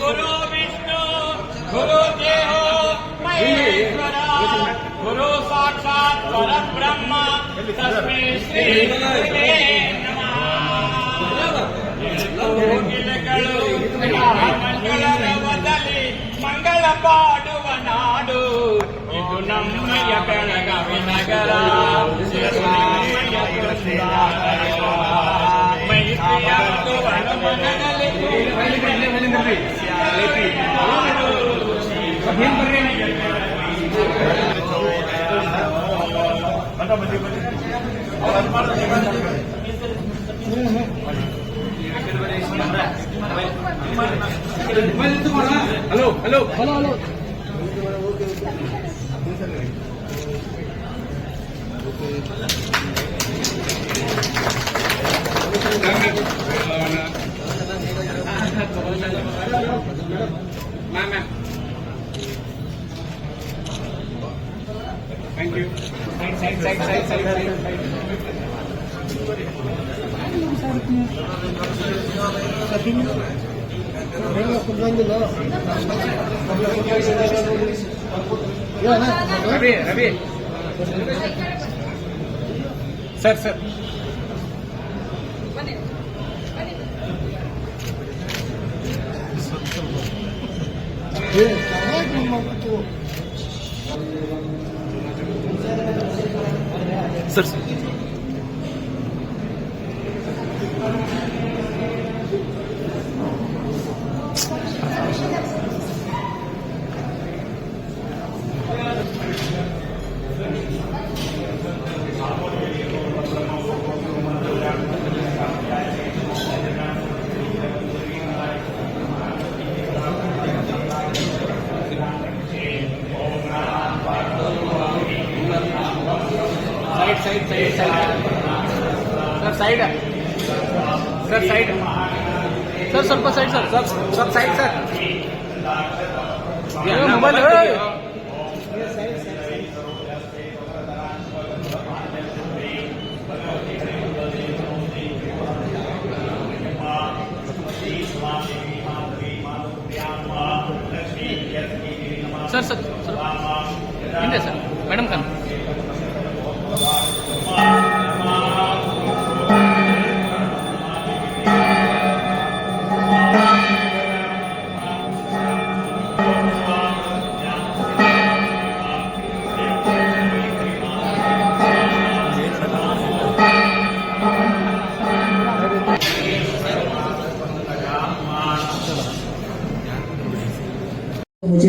ಗುರು ವಿಷ್ಣು ಗುರು ದೇಹೋ ಮಹೇಶ್ವರ ಗುರು ಸಾಕ್ಷಾತ್ ಪರಬ್ರಹ್ಮ ತಸ್ಮೈ ಶ್ರೀ ಗುರುವೇ ನಮಃ ಕೋಗಿಲೆಗಳು ಮಂಗಳರವದಲ್ಲಿ ಮಂಗಳ ಪಾಡುವ ನಾಡು ಇದು ನಮ್ಮಯ ಬೆಳಗಾವಿ ನಗರ ಸಿದ್ದರಾಮಯ್ಯ ಬೃಂದಾವನ. ಮೈತ್ರಿಯ ಮನದಲ್ಲಿ Ravi Ravi sir sir sir side sir side sir ಸ್ವಲ್ಪ ಸೈಡ್ ಸರ್ ಸರ್ ಸ್ವಲ್ಪ side sir mobile sir sir sir ಹಿಂದೆ ಸರ್ ಮೇಡಮ್ ಕನ್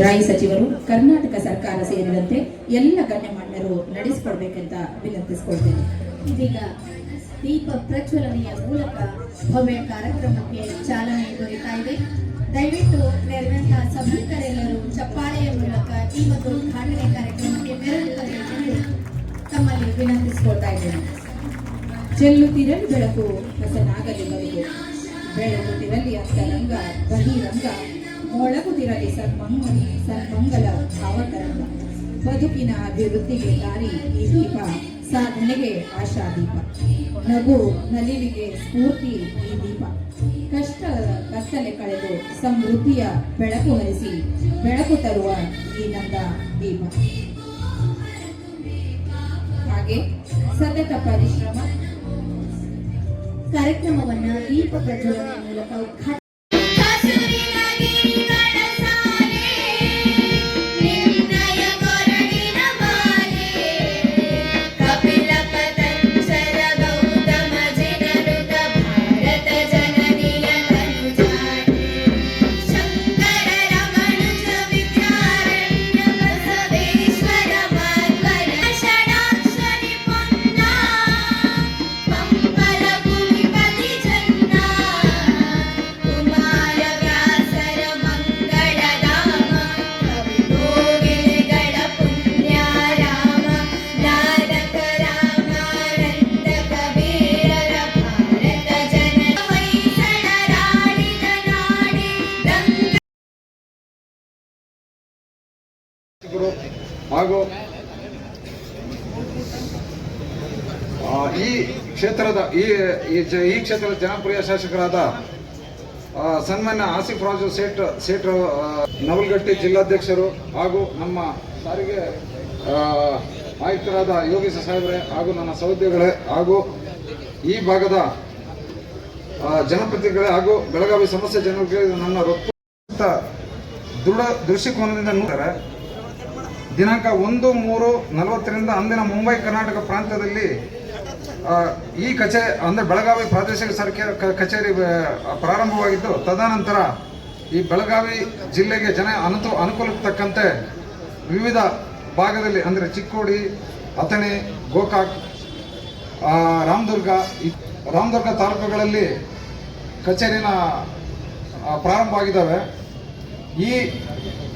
ಮುಜರಾಯಿ ಸಚಿವರು ಕರ್ನಾಟಕ ಸರ್ಕಾರ ಸೇರಿದಂತೆ ಎಲ್ಲ ಗಣ್ಯಮಾನ್ಯರು ನಡೆಸಿಕೊಡ್ಬೇಕಂತ ವಿನಂತಿಸಿಕೊಳ್ತೇನೆ. ಇದೀಗ ದೀಪ ಪ್ರಜ್ವಲನೆಯ ಮೂಲಕ ಭವ್ಯ ಕಾರ್ಯಕ್ರಮಕ್ಕೆ ಚಾಲನೆ ದೊರೆತಾ ಇದೆ. ದಯವಿಟ್ಟು ನೆರೆದಂತಹ ಸಭಿಕರೆಲ್ಲರೂ ಚಪ್ಪಾಳೆಯ ಮೂಲಕ ಈ ಮತ್ತು ಉದ್ಘಾಟನೆ ಕಾರ್ಯಕ್ರಮಕ್ಕೆ ತಮ್ಮಲ್ಲಿ ತಮ್ಮಲ್ಲಿ ವಿನಂತಿಸಿಕೊಳ್ತಾ ಇದ್ದೇನೆ. ಚೆಲ್ಲುತ್ತಿರಲಿ ಬೆಳಕು ಹೊಸನಾಗಲಿ ತಿರಲಿ ಬೆಳಗುತ್ತಿರಲಿ ಅಂತರಂಗ ಬಹಿರಂಗ. ಮೊಳಗುತ್ತಿರಲಿ ಸನ್ಮಂಗ ಸನ್ಮಂಗಲ ಭಾವತರಂಗ. ಬದುಕಿನ ಅಭಿವೃದ್ಧಿಗೆ ದಾರಿ ಈ ದೀಪ ಸಾಧನೆಗೆ ಆಶಾ ದೀಪ. ನಗು ನಲಿವಿಗೆ ಸ್ಫೂರ್ತಿ ಈ ದೀಪ. ಕಷ್ಟ ಕತ್ತಲೆ ಕಳೆದು ಸಮೃದ್ಧಿಯ ಬೆಳಕು ಹರಿಸಿ ಬೆಳಕು ತರುವ ಈ ನಂದ ದೀಪ. ಹಾಗೆ ಸತತ ಪರಿಶ್ರಮ. ಕಾರ್ಯಕ್ರಮವನ್ನ ದೀಪ ಪ್ರಜ್ವಲನೆ ಮೂಲಕ ಉದ್ಘಾಟನೆ ಈ ಈ ಕ್ಷೇತ್ರದ ಜನಪ್ರಿಯ ಶಾಸಕರಾದ ಸನ್ಮಾನ್ಯ ಆಸಿಫ್ ರಾಜು ಸೇಟ್ ಸೇಟ್ ನವಲ್ಗಟ್ಟಿ ಜಿಲ್ಲಾಧ್ಯಕ್ಷರು ಹಾಗೂ ನಮ್ಮ ಸಾರಿಗೆ ಆಯುಕ್ತರಾದ ಯೋಗೀಶ ಸಾಹೇಬ್ರೆ ಹಾಗೂ ನನ್ನ ಸಹೋದ್ಯೋಗಿಗಳೇ ಹಾಗೂ ಈ ಭಾಗದ ಜನಪ್ರತಿನಿಧಿಗಳೇ ಹಾಗೂ ಬೆಳಗಾವಿ ಸಮಸ್ಯೆ ಜನರಿಗೆ ನನ್ನ ರಕ್ತ ದೃಢ ದೃಷ್ಟಿಕೋನದಿಂದ ನೋಡಿದರೆ, ದಿನಾಂಕ ಒಂದು ಮೂರು ನಲವತ್ತರಿಂದ ಅಂದಿನ ಮುಂಬೈ ಕರ್ನಾಟಕ ಪ್ರಾಂತ್ಯದಲ್ಲಿ ಈ ಕಚೇ, ಅಂದರೆ ಬೆಳಗಾವಿ ಪ್ರಾದೇಶಿಕ ಸರ್ಕಾರ ಕಚೇರಿ ಪ್ರಾರಂಭವಾಗಿದ್ದು, ತದನಂತರ ಈ ಬೆಳಗಾವಿ ಜಿಲ್ಲೆಗೆ ಜನ ಅನುತು ಅನುಕೂಲಕ್ಕೆ ತಕ್ಕಂತೆ ವಿವಿಧ ಭಾಗದಲ್ಲಿ, ಅಂದರೆ ಚಿಕ್ಕೋಡಿ, ಅಥಣಿ, ಗೋಕಾಕ್ ರಾಮದುರ್ಗ ರಾಮದುರ್ಗ ತಾಲೂಕುಗಳಲ್ಲಿ ಕಚೇರಿನ ಪ್ರಾರಂಭ ಆಗಿದ್ದಾವೆ. ಈ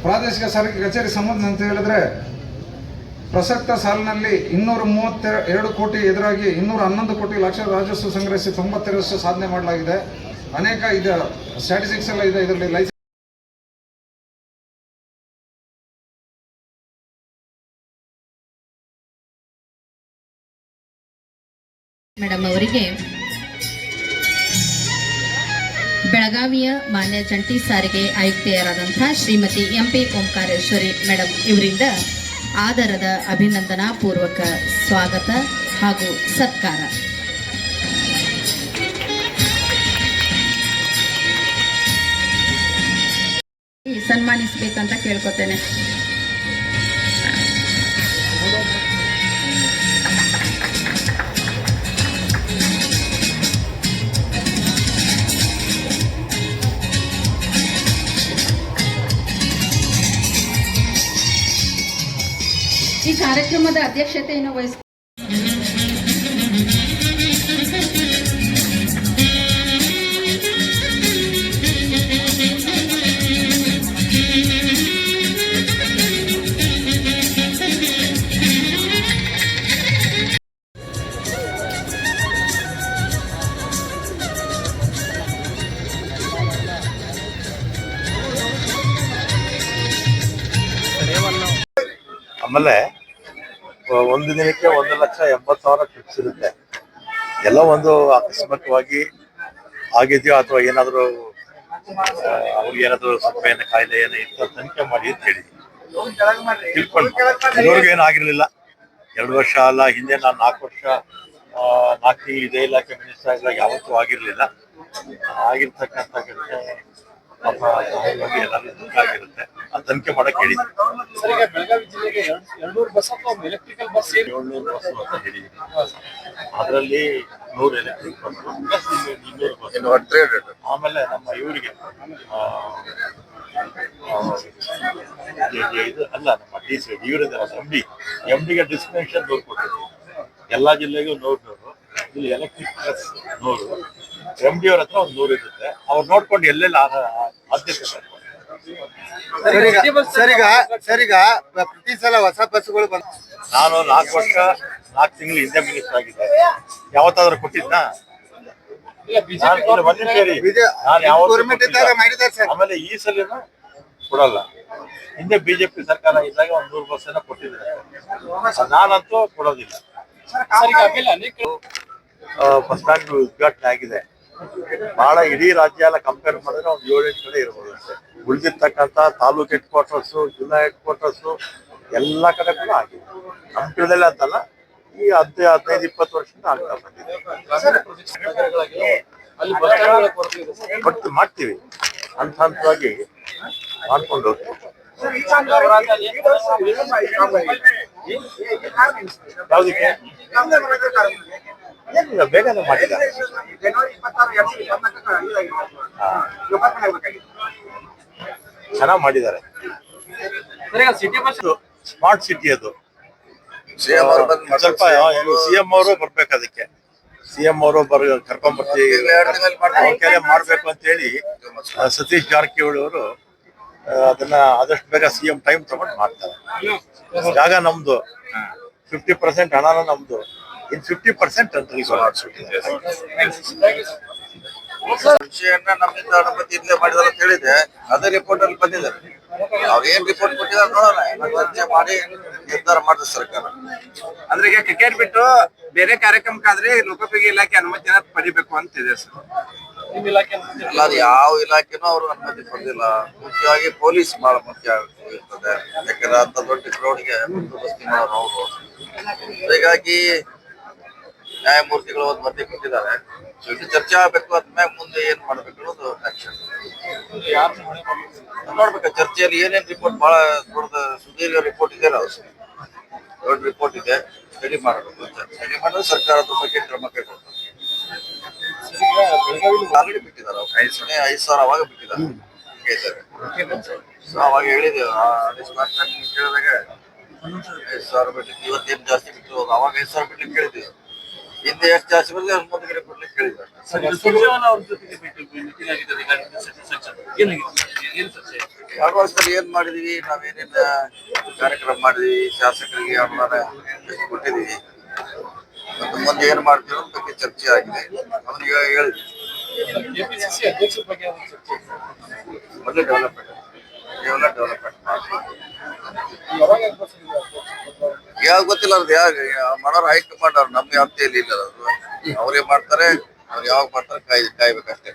ಪ್ರಾದೇಶಿಕ ಸಾರಿಗೆ ಕಚೇರಿ ಸಂಬಂಧ ಅಂತ ಹೇಳಿದ್ರೆ ಪ್ರಸಕ್ತ ಸಾಲಿನಲ್ಲಿ ಇನ್ನೂರ ಮೂವತ್ತ ಎರಡು ಕೋಟಿ ಎದುರಾಗಿ ಇನ್ನೂರ ಹನ್ನೊಂದು ಕೋಟಿ ಲಕ್ಷ ರಾಜಸ್ವ ಸಂಗ್ರಹಿಸಿ ತೊಂಬತ್ತೆರಡರಷ್ಟು ಸಾಧನೆ ಮಾಡಲಾಗಿದೆ. ಅನೇಕ ಇದು ಸ್ಟ್ಯಾಟಿಸ್ಟಿಕ್ಸ್ ಎಲ್ಲ ಇದೆ ಇದರಲ್ಲಿ ಲೈಸೆನ್ಸ್ ಮೇಡಮ್ ಅವರಿಗೆ ಬೆಳಗಾವಿಯ ಮಾನ್ಯ ಜಂಟಿ ಸಾರಿಗೆ ಆಯುಕ್ತೆಯರಾದಂತಹ Shrimati M P Omkareshwari madam ಇವರಿಂದ ಆದರದ ಅಭಿನಂದನಾ ಪೂರ್ವಕ ಸ್ವಾಗತ ಹಾಗೂ ಸತ್ಕಾರ. ಸನ್ಮಾನಿಸಬೇಕಂತ ಕೇಳ್ಕೊತೇನೆ. ಈ ಕಾರ್ಯಕ್ರಮದ ಅಧ್ಯಕ್ಷತೆಯನ್ನು ವಹಿಸ ಆಮೇಲೆ ಒಂದು ದಿನಕ್ಕೆ ಒಂದು ಲಕ್ಷ ಎಂಬತ್ತು ಸಾವಿರ ಟ್ರಿಪ್ಸ್ ಇರುತ್ತೆ. ಎಲ್ಲ ಒಂದು ಅಕಸ್ಮಾತ್ವಾಗಿ ಆಗಿದೆಯೋ ಅಥವಾ ಏನಾದರೂ ಅವ್ರಿಗೆ ಏನಾದರೂ ಸ್ವಲ್ಪ ಏನೋ ಕಾಯಿಲೆ ಏನೋ ಇತ್ತು ತನಿಖೆ ಮಾಡಿ ಅಂತ ಹೇಳಿ. ತಿಳ್ಕೊಂಡು ಏನಾಗಿರಲಿಲ್ಲ ಎರಡು ವರ್ಷ ಅಲ್ಲ, ಹಿಂದೆ ನಾನು ನಾಲ್ಕು ವರ್ಷ ನಾಲ್ಕು ಇದೇ ಇಲಾಖೆ ಮಿನಿಸ್ಟರ್ ಯಾವತ್ತೂ ಆಗಿರಲಿಲ್ಲ. ಆಗಿರ್ತಕ್ಕಂಥ ಪಾಪ ಹೋಗಿ ಎಲ್ಲರಿಗೂ ದುಃಖ ಆಗಿರುತ್ತೆ. ಆ ತನಿಖೆ ಮಾಡಕ್ ಹೇಳಿದ್ರು ಸರಿಗೆ ಬೆಳಗಾವಿ ಜಿಲ್ಲೆಗೆ ಎರಡ್ನೂರು ಬಸ್ ಅಥವಾ ಎಲೆಕ್ಟ್ರಿಕಲ್ ಬಸ್ ಏಳ್ನೂರು ಬಸ್ ಅಂತ ಹೇಳಿದ್ವಿ ಅದರಲ್ಲಿ ನೂರು ಎಲೆಕ್ಟ್ರಿಕ್ ಬಸ್ ಇನ್ನೂರು ಬಸ್ ಆಮೇಲೆ ನಮ್ಮ ಇವರಿಗೆ ಇದು ಅಲ್ಲ ನಮ್ಮ ಡಿ ಸಿ ಇವರಿದೆ ಎಂ ಡಿ ಎಂ ಡಿಗೆ ಡಿಸ್ಕ್ರಿಮಿನೇಷನ್ ನೂರು ಕೊಟ್ಟಿದ್ವಿ ಎಲ್ಲಾ ಜಿಲ್ಲೆಗೂ ನೂರು ನೂರು. ಇಲ್ಲಿ ಎಲೆಕ್ಟ್ರಿಕ್ ಬಸ್ ನೂರು. ಎಂ ಡಿ ಅವ್ರ ಹತ್ರ ಒಂದು ನೂರು ಇರುತ್ತೆ. ಅವ್ರು ನೋಡ್ಕೊಂಡು ಎಲ್ಲೆಲ್ಲ ಸರಿಗ ಸರಿಗ ಸರಿಗ ಪ್ರತಿ ಸಲ ಹೊಸ ಬಸ್ಗಳು ಬಂದ ನಾನು ನಾಲ್ಕು ವರ್ಷ ನಾಲ್ಕು ತಿಂಗಳು ಹಿಂದೆ ಮಿನಿಸ್ಟರ್ ಆಗಿದ್ದೆ. ಯಾವತ್ತಾದ್ರೂ ಸರ್. ಆಮೇಲೆ ಈ ಸಲ ಕೊಡಲ್ಲ. ಹಿಂದೆ ಬಿಜೆಪಿ ಸರ್ಕಾರ ಇದ್ದಾಗ ಒಂದ್ ನೂರು ಬಸ್ ಏನೋ ಕೊಟ್ಟಿದ್ದಾರೆ ನಾನಂತೂ ಕೊಡೋದಿಲ್ಲ. ಬಸ್ ಸ್ಟ್ಯಾಂಡ್ ಉದ್ಘಾಟನೆ ಆಗಿದೆ. ಬಹಳ ಇಡೀ ರಾಜ್ಯ ಎಲ್ಲ ಕಂಪೇರ್ ಮಾಡಿದ್ರೆ ಒಂದು ಏಳೆಂಟು ಕಡೆ ಇರ್ಬೋದು ಅಷ್ಟೇ. ಉಳಿದಿರ್ತಕ್ಕಂಥ ತಾಲೂಕ್ ಹೆಡ್ ಕ್ವಾರ್ಟರ್ಸು ಜಿಲ್ಲಾ ಹೆಡ್ ಕ್ವಾರ್ಟರ್ಸು ಎಲ್ಲ ಕಡೆ ಕೂಡ ಆಗಿದೆ. ನಮ್ಮ ಅಂತಲ್ಲ, ಈ ಹದಿನೈದು ಹದಿನೈದು, ಇಪ್ಪತ್ತು ವರ್ಷದಿಂದ ಆಗ್ತಾ ಬಂದಿದೆ. ಬಟ್ ಮಾಡ್ತೀವಿ. ಹಂತ ಹಂತವಾಗಿ ಮಾಡ್ಕೊಂಡು ಹೋಗ್ತೀವಿ. ಯಾವ್ದಕ್ಕೆ? ಬೇಗನೆ ಮಾಡಿದ್ದಾರೆ. ಚೆನ್ನಾಗಿ ಮಾಡಿದ್ದಾರೆ. ಸಿಟಿ ಸ್ಮಾರ್ಟ್ ಸಿಟಿ ಅದು. ಸ್ವಲ್ಪ ಸಿಎಂ ಅವರು ಬರ್ಬೇಕು ಅದಕ್ಕೆ. ಸಿಎಂ ಅವರು ಬರ್ ಕರ್ಕೊಂಡ್ ಬರ್ತೀವಿ ಅವ್ರ ಮಾಡ್ಬೇಕು ಅಂತ ಹೇಳಿ ಸತೀಶ್ ಜಾರಕಿಹೊಳಿ ಅವರು ಅದನ್ನ ಆದಷ್ಟು ಬೇಗ ಸಿಎಂ ಟೈಮ್ ತಗೊಂಡು ಮಾಡ್ತಾರೆ. ಜಾಗ ನಮ್ದು. ಫಿಫ್ಟಿ ಪರ್ಸೆಂಟ್ ಹಣನ ನಮ್ದು. ಇನ್ ಫಿಫ್ಟಿ ಪರ್ಸೆಂಟ್ ಸೆಂಟ್ರಲ್ ಗೌರ್ಮೆಂಟ್ ನಮ್ಮಿಂದ ಅನುಮತಿ ಇಲ್ಲೇ ಮಾಡಿದಾರ ಅಂತ ಹೇಳಿದೆ ಅದೇ ರಿಪೋರ್ಟ್ ಅಲ್ಲಿ ಬಂದಿದ್ದಾರೆ. ಅವ್ರು ಏನ್ ರಿಪೋರ್ಟ್ ಕೊಟ್ಟಿದ್ದಾರೆ ನೋಡೋಣ. ಚರ್ಚೆ ಮಾಡಿ ನಿರ್ಧಾರ ಮಾಡಿದ್ರು ಸರ್ಕಾರ. ಅಂದ್ರೆ ಈಗ ಕ್ರಿಕೆಟ್ ಬಿಟ್ಟು ಬೇರೆ ಕಾರ್ಯಕ್ರಮಕ್ಕಾದ್ರೆ ಲೋಕೋಪಯೋಗಿ ಇಲಾಖೆ ಅನುಮತಿನ ಪಡಿಬೇಕು ಅಂತಿದೆ ಸರ್. ಅಲ್ಲ ಅದು ಯಾವ ಇಲಾಖೆನೂ ಅವರು ಅನುಮತಿ ಬಂದಿಲ್ಲ ಮುಖ್ಯವಾಗಿ ಪೊಲೀಸ್ ಬಹಳ ಮುಖ್ಯ ಇರ್ತದೆ ಯಾಕಂದ್ರೆ ಅಂತ ದೊಡ್ಡ ಕ್ರೌಡ್ಗೆ ಬಂದೋಬಸ್ತಿ ಮಾಡೋರು ಅವರು. ಹೀಗಾಗಿ ನ್ಯಾಯಮೂರ್ತಿಗಳು ಒಂದು ಮಧ್ಯೆ ಕೊಟ್ಟಿದ್ದಾರೆ ಸೊ ಇದು ಚರ್ಚೆ ಆಗಬೇಕು ಅದ್ಮೇಲೆ ಮುಂದೆ ಏನ್ ಮಾಡ್ಬೇಕು ಅನ್ನೋದು ಆಕ್ಷನ್ ನೋಡ್ಬೇಕು ಚರ್ಚೆಯಲ್ಲಿ ಏನೇನು ರಿಪೋರ್ಟ್ ಬಹಳ ದೊಡ್ಡ ಸುದೀರ್ಘ ರಿಪೋರ್ಟ್ ಇದೆ ಅದು. ದೊಡ್ಡ ರಿಪೋರ್ಟ್ ಇದೆ. ಸ್ಟಡಿ ಮಾಡಬೇಕು ಸ್ಟಡಿ ಮಾಡಿದ್ರೆ ಸರ್ಕಾರದ ಬಗ್ಗೆ ಕ್ರಮ ಕೈಗೊಳ್ತದೆ ಆಲ್ರೆಡಿ ಬಿಟ್ಟಿದ್ದಾರೆ. ಐದು ಸೊನ್ನೆ ಐದು ಸಾವಿರ ಅವಾಗ ಬಿಟ್ಟಿದ್ದಾರೆ. ಸೊ ಅವಾಗ ಹೇಳಿದೆ ಲಾಸ್ಟ್ ಟೈಮ್ ಕೇಳಿದಾಗ ಐದು ಸಾವಿರ ಬಿಟ್ಟಿದ್ದು ಇವತ್ತೇನು ಜಾಸ್ತಿ ಬಿಟ್ಟು ಅವಾಗ ಐದು ಸಾವಿರ ಬಿಡ್ಲಿಕ್ಕೆ ಕೇಳಿದ್ವಿ. ಹಿಂದೆ ಎಷ್ಟು ಜಾಸ್ತಿ ಬಂದ್ರೆ ಅಷ್ಟು ಮುಂದೆ ಕೊಡ್ಲಿಕ್ಕೆ ಕೇಳಿದ್ದಾರೆ. ಎರಡು ವರ್ಷದಲ್ಲಿ ಏನ್ ಮಾಡಿದೀವಿ? ನಾವೇನೆಲ್ಲ. ಕಾರ್ಯಕ್ರಮ ಮಾಡಿದೀವಿ. ಶಾಸಕರಿಗೆ ಅನುದಾನ ಎಷ್ಟು ಕೊಟ್ಟಿದೀವಿ. ಮತ್ತು ಮುಂದೆ ಏನ್ ಮಾಡ್ತೀವಿ ಬಗ್ಗೆ ಚರ್ಚೆ ಆಗಿದೆ. ಅವನಿಗೆ ಹೇಳಿದ್ವಿ ಮೊದಲು ಡೆವಲಪ್ಮೆಂಟ್ ಡೆವಲಪ್ಮೆಂಟ್ ಯಾವಾಗ ಗೊತ್ತಿಲ್ಲ, ಅದು ಯಾವ ಮಾಡೋರು ಹೈಕಮಾಂಡ್ ಅವ್ರು ನಮ್ಗೆ ವ್ಯಾಪ್ತಿಯಲ್ಲಿ ಇಲ್ಲ ಅದು. ಅವ್ರೇ ಮಾಡ್ತಾರೆ, ಅವ್ರು ಯಾವಾಗ ಮಾಡ್ತಾರೆ ಕಾಯ್ ಕಾಯ್ಬೇಕಷ್ಟೇ.